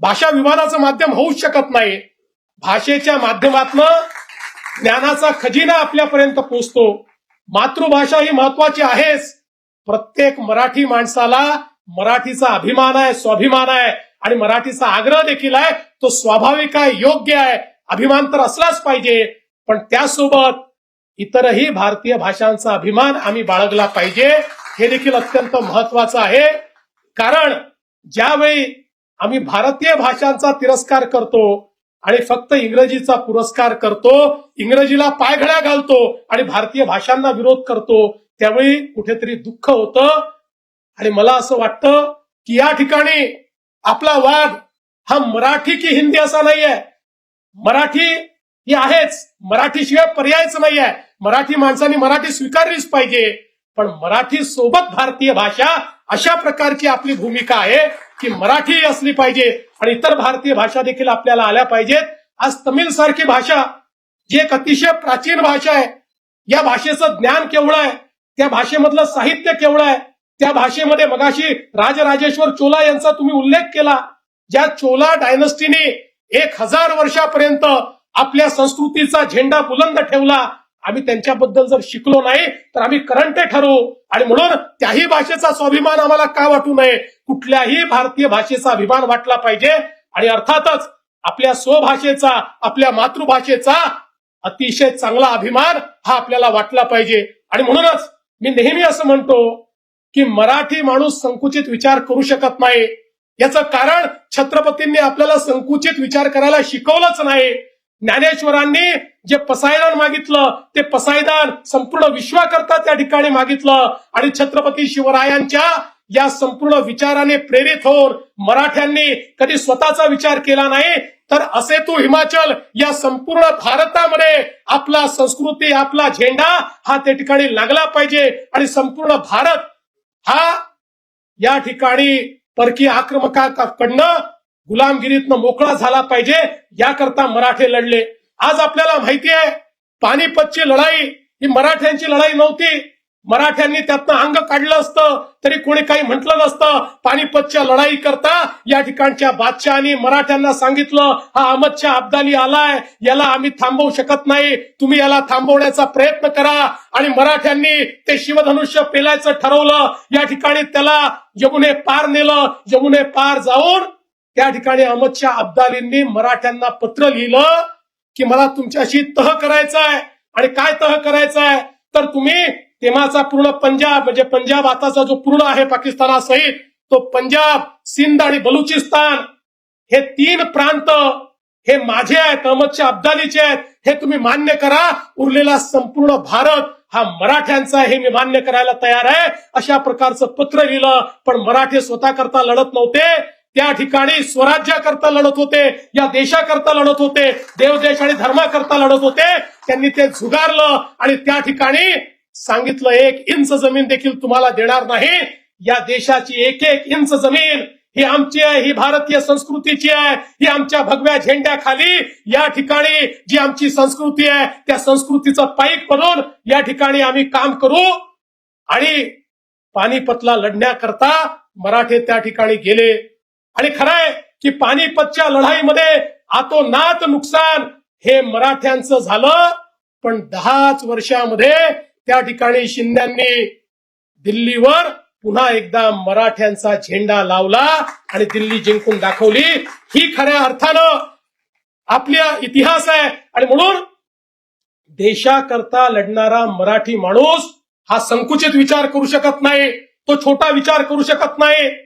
भाषा विवादाचं माध्यम होऊच शकत नाही. भाषेच्या माध्यमातनं ज्ञानाचा खजिना आपल्यापर्यंत पोचतो मातृभाषा ही महत्वाची आहेच. प्रत्येक मराठी माणसाला मराठीचा अभिमान आहे स्वाभिमान आहे आणि मराठीचा आग्रह देखील आहे तो स्वाभाविक आहे योग्य आहे. अभिमान तर असलाच पाहिजे पण त्यासोबत इतरही भारतीय भाषांचा अभिमान आम्ही बाळगला पाहिजे हे देखील अत्यंत महत्वाचं आहे. कारण ज्यावेळी आम्ही भारतीय भाषांचा तिरस्कार करतो आणि फक्त इंग्रजीचा पुरस्कार करतो इंग्रजीला पायघड्या घालतो आणि भारतीय भाषांना विरोध करतो त्यावेळी कुठेतरी दुःख होतं. आणि मला असं वाटतं की या ठिकाणी आपला वाद हा मराठी की हिंदी असा नाहीये. मराठी ही आहेच. मराठीशिवाय पर्यायच नाहीये. मराठी माणसांनी मराठी स्वीकारलीच पाहिजे. पण मराठी सोबत भारतीय भाषा अशा प्रकारची आपली भूमिका आहे. की मराठी असली पाहिजे आणि इतर भारतीय भाषा देखील आपल्याला आल्या पाहिजेत. आज तमिळ सारखी भाषा जी एक अतिशय प्राचीन भाषा आहे या भाषेचं ज्ञान केवढं आहे त्या भाषेमधलं साहित्य केवढं आहे त्या भाषेमध्ये मगाशी राजराजेश्वर चोला यांचा तुम्ही उल्लेख केला ज्या चोला डायनस्टीने एक हजार वर्षापर्यंत आपल्या संस्कृतीचा झेंडा बुलंद ठेवला आम्ही त्यांच्याबद्दल जर शिकलो नाही तर आम्ही करंटे ठरवू आणि म्हणून त्याही भाषेचा स्वाभिमान आम्हाला का वाटू नये? कुठल्याही भारतीय भाषेचा अभिमान वाटला पाहिजे. आणि अर्थातच आपल्या स्वभाषेचा आपल्या मातृभाषेचा अतिशय चांगला अभिमान हा आपल्याला वाटला पाहिजे. आणि म्हणूनच मी नेहमी असं म्हणतो की मराठी माणूस संकुचित विचार करू शकत नाही. याचं कारण छत्रपतींनी आपल्याला संकुचित विचार करायला शिकवलंच नाही. ज्ञानेश्वरांनी जे पसायदान मागितलं ते पसायदान संपूर्ण विश्वाकरता त्या ठिकाणी मागितलं. आणि छत्रपती शिवरायांच्या या संपूर्ण विचाराने प्रेरित होऊन मराठ्यांनी कधी स्वतःचा विचार केला नाही तर असे तू हिमाचल या संपूर्ण भारतामध्ये आपला संस्कृती आपला झेंडा हा त्या ठिकाणी लागला पाहिजे. आणि संपूर्ण भारत हा या ठिकाणी परकीय आक्रमकाकडनं गुलामगिरीतनं मोकळा झाला पाहिजे याकरता मराठे लढले. आज आपल्याला माहिती आहे पानिपतची लढाई ही मराठ्यांची लढाई नव्हती. मराठ्यांनी त्यातनं अंग काढलं असतं तरी कोणी काही म्हटलं नसतं. पानिपतच्या लढाई करता या ठिकाणच्या बादशहानी मराठ्यांना सांगितलं हा अहमदच्या अब्दाली आलाय याला आम्ही थांबवू शकत नाही. तुम्ही याला थांबवण्याचा प्रयत्न करा. आणि मराठ्यांनी ते शिवधनुष्य पेलायचं ठरवलं. या ठिकाणी त्याला यमुने पार नेलं. यमुने पार जाऊन त्या ठिकाणी अहमदच्या अब्दालींनी मराठ्यांना पत्र लिहिलं की मला तुमच्याशी तह करायचं आहे आणि काय तह करायचं आहे तर तुम्ही तेव्हाचा पूर्ण पंजाब म्हणजे पंजाब आताचा जो पूर्ण आहे पाकिस्तानासहित तो पंजाब सिंध आणि बलुचिस्तान हे तीन प्रांत हे माझे आहेत अहमदच्या अब्दालीचे आहेत हे तुम्ही मान्य करा. उरलेला संपूर्ण भारत हा मराठ्यांचा हे मी मान्य करायला तयार आहे. अशा प्रकारचं पत्र लिहिलं पण मराठे स्वतः करता लढत नव्हते. त्या ठिकाणी स्वराज्याकरता लढत होते या देशाकरता लढत होते देवदेश आणि धर्माकरता लढत होते. त्यांनी ते झुगारलं आणि त्या ठिकाणी सांगितलं एक इंच जमीन देखील तुम्हाला देणार नाही. या देशाची एक एक इंच जमीन ही आमची आहे ही भारतीय संस्कृतीची आहे ही आमच्या भगव्या झेंड्याखाली. या ठिकाणी जी आमची संस्कृती आहे त्या संस्कृतीचं पाईक बनून या ठिकाणी आम्ही काम करू. आणि पानिपतला लढण्याकरता मराठे त्या ठिकाणी गेले. आणि खरंय की पानिपतच्या लढाईमध्ये आतोनात नुकसान हे मराठ्यांचं झालं. पण दहाच वर्षामध्ये त्या ठिकाणी शिंद्यांनी दिल्लीवर पुन्हा एकदा मराठ्यांचा झेंडा लावला आणि दिल्ली जिंकून दाखवली. ही खऱ्या अर्थानं आपल्या इतिहास आहे. आणि म्हणून देशाकरता लढणारा मराठी माणूस हा संकुचित विचार करू शकत नाही. तो छोटा विचार करू शकत नाही.